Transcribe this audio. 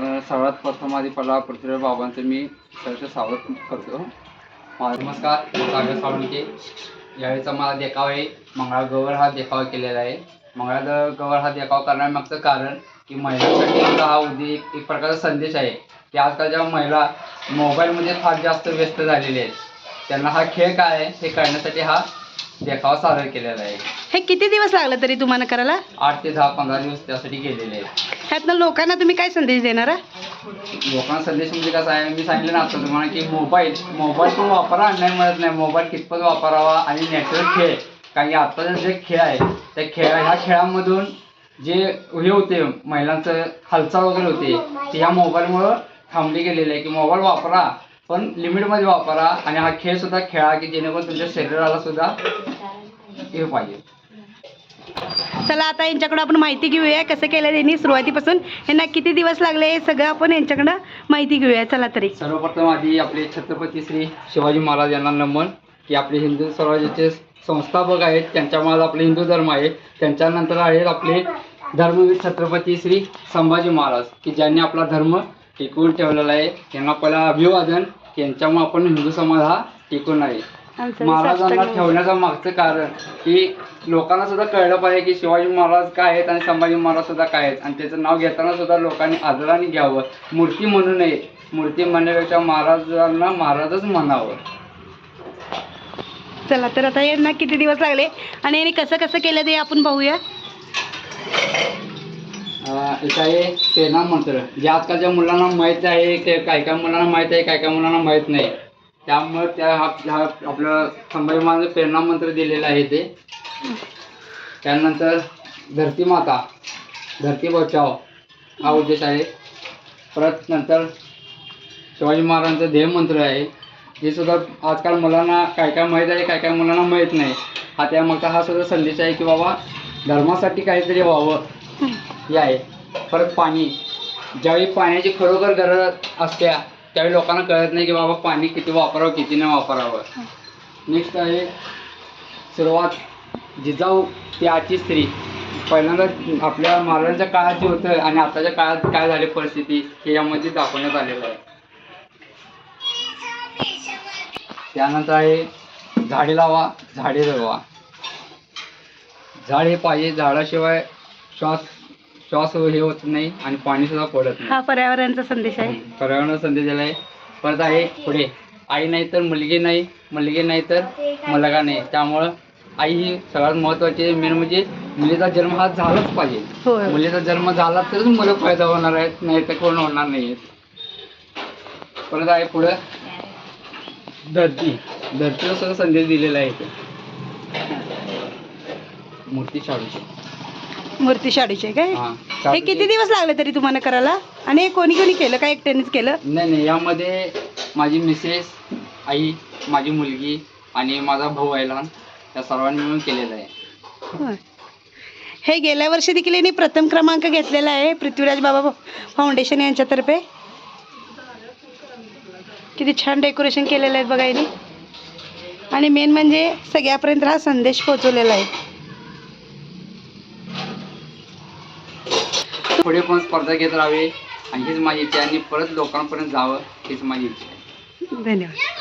तर सर्वात प्रथम आधी पहिला पृथ्वीराज बाबांचं मी सहर्ष स्वागत करतो. नमस्कार मी सागर यावेळीचा मला देखाव आहे. मंगळागौर हा देखाव केलेला आहे. मंगळागौर हा देखाव करण्यामागचं कारण की महिलांसाठी सुद्धा हा उद्या एक एक प्रकारचा संदेश आहे. की आजकालच्या महिला मोबाईलमध्ये फार जास्त व्यस्त झालेले आहेत. त्यांना हा खेळ काय आहे हे कळण्यासाठी हा देखावा सादर केलेला आहे. हे किती दिवस लागला तरी तुम्हाला करायला? आठ ते दहा पंधरा दिवस त्यासाठी गेलेले आहेत. ह्यातनं लोकांना तुम्ही काय संदेश देणार? लोकांना संदेश म्हणजे कसं आहे मी सांगितलं ना आता तुम्हाला की मोबाईल मोबाईल पण वापरा नाही म्हणत नाही. मोबाईल कितपत वापरावा आणि नॅचरल खेळ. कारण की आत्ताचे जे खेळ आहे त्या खेळ ह्या खेळामधून जे हे होते महिलांचं हालचाल वगैरे होते ते ह्या मोबाईलमुळं थांबली गेलेली आहे की मोबाईल वापरा. पण लिमिटमध्ये वापरा आणि हा खेळ सुद्धा खेळा की जेणेकरून तुमच्या शरीराला सुद्धा हे पाहिजे. चला आता यांच्याकडं आपण माहिती घेऊया कसं केलं त्यांनी सुरुवातीपासून. यांना किती दिवस लागले हे सगळं आपण यांच्याकडं माहिती घेऊया. चला तरी. सर्वप्रथम आधी आपले छत्रपती श्री शिवाजी महाराज यांना नमन की आपले हिंदू स्वराज्याचे संस्थापक आहेत त्यांच्यामुळे आपले हिंदू धर्म आहे त्यांच्यानंतर आहेत आपले धर्मवीर छत्रपती श्री संभाजी महाराज की ज्यांनी आपला धर्म टिकवून ठेवलेला आहे. त्यांना पहिला अभिवादन यांच्यामुळे आपण हिंदू समाज हा टिकून आहे आमचं महाराजांना ठेवण्याचं मागचं कारण की लोकांना सुद्धा कळलं पाहिजे की शिवाजी महाराज काय आहेत आणि संभाजी महाराज सुद्धा काय आहेत. आणि त्याचं नाव घेताना सुद्धा लोकांनी आदराने घ्यावं. मूर्ती म्हणू नये. मूर्ती म्हणण्यापेक्षा महाराजांना महाराजच म्हणावं. चला तर आता यांना किती दिवस लागले? आणि यांनी कसं कसं केलं ते आपण पाहूया अं, एक आहे प्रेरणा मंत्र. जे आजकालच्या मुलांना माहीत आहे ते काय काय मुलांना माहीत आहे काय काय मुलांना माहीत नाही. त्यामुळे त्या हा आपलं संभाजी महाराज प्रेरणा मंत्र दिलेलं आहे ते. त्यानंतर धरती माता धरती बचाव हा उद्देश आहे. परत नंतर शिवाजी महाराजांचं ध्येय मंत्र आहे. हे सुद्धा आजकाल मुलांना काय काय माहीत आहे काय काय मुलांना माहीत नाही. हा त्यामागचा हा सुद्धा संदेश आहे की बाबा धर्मासाठी काहीतरी व्हावं. हे आहे. परत पाणी. ज्यावेळी पाण्याची खरोखर गरज असते त्यावेळी लोकांना कळत नाही की बाबा पाणी किती वापरावं किती नाही वापरावं. नेक्स्ट आहे सुरुवात. जिजाऊ ती आजची स्त्री. पहिल्यांदा आपल्या महाराजांच्या काळात जे होतं आणि आताच्या काळात काय झाली परिस्थिती हे यामध्ये दाखवण्यात आलेलं आहे. त्यानंतर आहे झाडे लावा झाडे जगवा. झाड हे पाहिजे झाडाशिवाय श्वास श्वास हे होत नाही आणि पाणी सुद्धा पडत नाही. हा पर्यावरणाचा संदेश आहे. पर्यावरण संदेश दिला आहे. परत आहे पुढे. आई नाही तर मुलगी नाही. मुलगी नाही तर मुलगा नाही. त्यामुळं आई ही सगळ्यात महत्वाची मेन म्हणजे मुलीचा जन्म हा झालाच पाहिजे. होय. मुलीचा जन्म झाला तरच मुलं फायदा होणार आहेत नाही तर कोण होणार नाही परत आहे पुढं. धरती. धरतीला सुद्धा संदेश दिलेला आहे इथे. मूर्ती शाडूची. मूर्ती शाडूचे काय? हा हे किती दिवस लागले तरी तुम्हाला करायला? आणि हे कोणी कोणी केलं? का एकट्यानेच केलं? नाही नाही यामध्ये माझी मिसेस आई माझी मुलगी आणि माझा भाऊ आहे लहान. त्या सर्वांनी मिळून केलेलं आहे. होय. हे गेल्या वर्षी देखील यांनी प्रथम क्रमांक घेतलेला आहे पृथ्वीराज बाबा फाउंडेशन यांच्यातर्फे. किती छान डेकोरेशन केलेलं आहे बघा यांनी. आणि मेन म्हणजे सगळ्यापर्यंत हा संदेश पोहोचवलेला आहे. पुढे पण स्पर्धा घेत राहावे. आणि हीच माझी इच्छा आहे. आणि परत लोकांपर्यंत जावं हीच माझी इच्छा आहे. धन्यवाद.